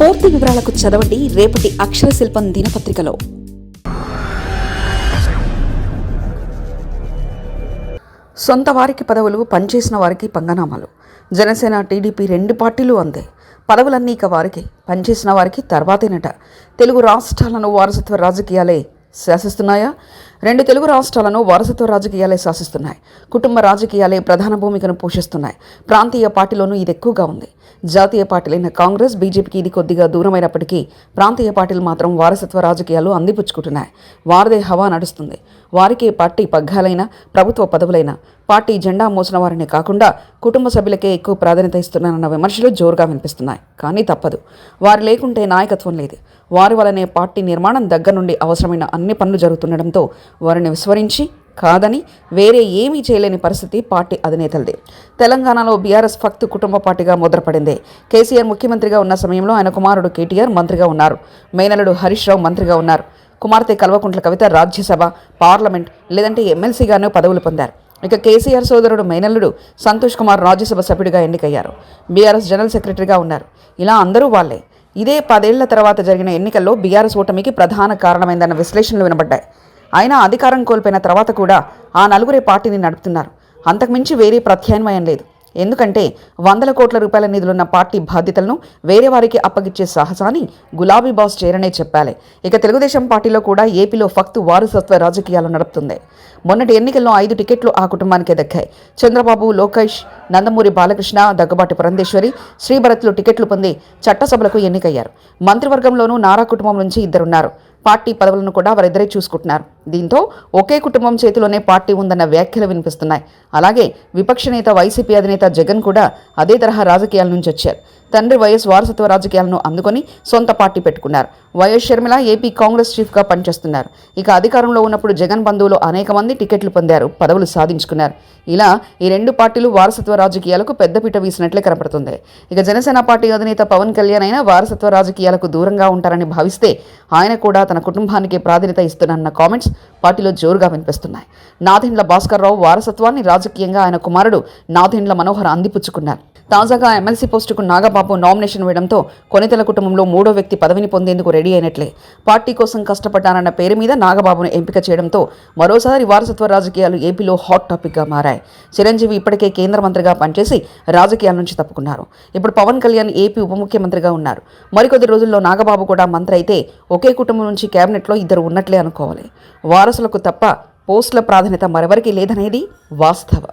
పూర్తి వివరాలకు చదవండి రేపటి అక్షర శిల్పం దినపత్రికలో. సొంత వారికి పదవులు పనిచేసిన వారికి పంగనామాలు. జనసేన టీడీపీ రెండు పార్టీలు అందే. పదవులన్నీ ఇక వారికి పనిచేసిన వారికి తర్వాతేనట. తెలుగు రాష్ట్రాలను వారసత్వ రాజకీయాలే శాసిస్తున్నాయా? రెండు తెలుగు రాష్ట్రాలను వారసత్వ రాజకీయాలే శాసిస్తున్నాయి. కుటుంబ రాజకీయాలే ప్రధాన భూమికను పోషిస్తున్నాయి. ప్రాంతీయ పార్టీలోనూ ఇది ఎక్కువగా ఉంది. జాతీయ పార్టీలైన కాంగ్రెస్ బీజేపీకి ఇది కొద్దిగా దూరమైనప్పటికీ ప్రాంతీయ పార్టీలు మాత్రం వారసత్వ రాజకీయాలు అందిపుచ్చుకుంటున్నాయి. వారిదే హవా నడుస్తుంది. వారికే పార్టీ పగ్గాలైన ప్రభుత్వ పదవులైన పార్టీ జెండా మోసిన వారినే కాకుండా కుటుంబ సభ్యులకే ఎక్కువ ప్రాధాన్యత ఇస్తున్నానన్న విమర్శలు జోరుగా వినిపిస్తున్నాయి. కానీ తప్పదు. వారు లేకుంటే నాయకత్వం లేదు. వారి వలనే పార్టీ నిర్మాణం దగ్గర నుండి అవసరమైన అన్ని పనులు జరుగుతుండడంతో వారిని విస్మరించి కాదని వేరే ఏమీ చేయలేని పరిస్థితి పార్టీ అధినేతలదే. తెలంగాణలో బీఆర్ఎస్ ఫక్త్ కుటుంబ పార్టీగా ముద్రపడింది. కేసీఆర్ ముఖ్యమంత్రిగా ఉన్న సమయంలో ఆయన కుమారుడు కేటీఆర్ మంత్రిగా ఉన్నారు. మేనలుడు హరీష్ రావు మంత్రిగా ఉన్నారు. కుమార్తె కల్వకుంట్ల కవిత రాజ్యసభ పార్లమెంట్ లేదంటే ఎమ్మెల్సీగానూ పదవులు పొందారు. ఇక కేసీఆర్ సోదరుడు మేనల్లుడు సంతోష్ కుమార్ రాజ్యసభ సభ్యుడిగా ఎన్నికయ్యారు. బీఆర్ఎస్ జనరల్ సెక్రటరీగా ఉన్నారు. ఇలా అందరూ వాళ్ళే. ఇదే పదేళ్ళ తర్వాత జరిగిన ఎన్నికల్లో బీఆర్ఎస్ ఓటమికి ప్రధాన కారణమైందన్న విశ్లేషణలు వినబడ్డాయి. అయినా అధికారం కోల్పోయిన తర్వాత కూడా ఆ నలుగురే పార్టీని నడుపుతున్నారు. అంతకుమించి వేరే ప్రత్యామ్నాయం లేదు. ఎందుకంటే వందల కోట్ల రూపాయల నిధులున్న పార్టీ బాధ్యతలను వేరే వారికి అప్పగిచ్చే సాహసాన్ని గులాబీ బాస్ చేరనే చెప్పాలి. ఇక తెలుగుదేశం పార్టీలో కూడా ఏపీలో ఫక్తు వారసత్వ రాజకీయాలు నడుపుతుంది. మొన్నటి ఎన్నికల్లో ఐదు టికెట్లు ఆ కుటుంబానికే దక్కాయి. చంద్రబాబు లోకేష్ నందమూరి బాలకృష్ణ దగ్గబాటి పురంధేశ్వరి శ్రీభరత్లు టికెట్లు పొంది చట్టసభలకు ఎన్నికయ్యారు. మంత్రివర్గంలోనూ నారా కుటుంబం నుంచి ఇద్దరున్నారు. పార్టీ పదవులను కూడా వారిద్దరే చూసుకుంటున్నారు. దీంతో ఒకే కుటుంబం చేతిలోనే పార్టీ ఉందన్న వ్యాఖ్యలు వినిపిస్తున్నాయి. అలాగే విపక్ష నేత వైసీపీ అధినేత జగన్ కూడా అదే తరహా రాజకీయాల నుంచి వచ్చారు. తండ్రి వైఎస్ వారసత్వ రాజకీయాలను అందుకొని సొంత పార్టీ పెట్టుకున్నారు. వైఎస్ షర్మిల ఏపీ కాంగ్రెస్ చీఫ్గా పనిచేస్తున్నారు. ఇక అధికారంలో ఉన్నప్పుడు జగన్ బంధువులు అనేక మంది టికెట్లు పొందారు పదవులు సాధించుకున్నారు. ఇలా ఈ రెండు పార్టీలు వారసత్వ రాజకీయాలకు పెద్దపీట వీసినట్లే కనపడుతుంది. ఇక జనసేన పార్టీ అధినేత పవన్ కళ్యాణ్ అయినా వారసత్వ రాజకీయాలకు దూరంగా ఉంటారని భావిస్తే ఆయన కూడా తన కుటుంబానికి ప్రాధాన్యత ఇస్తున్న కామెంట్స్ పార్టీలో జోరుగా వినిపిస్తున్నాయి. నాదెండ్ల భాస్కర్ రావు వారసత్వాన్ని రాజకీయంగా ఆయన కుమారుడు నాదెండ్ల మనోహర్ అందిపుచ్చుకున్నారు. తాజాగా ఎమ్మెల్సీ పోస్టుకు నాగబాబు నామినేషన్ వేయడంతో కొనితెల కుటుంబంలో మూడో వ్యక్తి పదవిని పొందేందుకు రెడీ అయినట్లే. పార్టీ కోసం కష్టపడ్డానన్న పేరు మీద నాగబాబును ఎంపిక చేయడంతో మరోసారి వారసత్వ రాజకీయాలు ఏపీలో హాట్ టాపిక్గా మారాయి. చిరంజీవి ఇప్పటికే కేంద్ర మంత్రిగా పనిచేసి రాజకీయాల నుంచి తప్పుకున్నారు. ఇప్పుడు పవన్ కళ్యాణ్ ఏపీ ఉప ముఖ్యమంత్రిగా ఉన్నారు. మరికొద్ది రోజుల్లో నాగబాబు కూడా మంత్రి అయితే ఒకే కుటుంబం నుంచి కేబినెట్లో ఇద్దరు ఉన్నట్లే అనుకోవాలి. వారసులకు తప్ప పోస్టుల ప్రాధాన్యత మరెవరికీ లేదనేది వాస్తవం.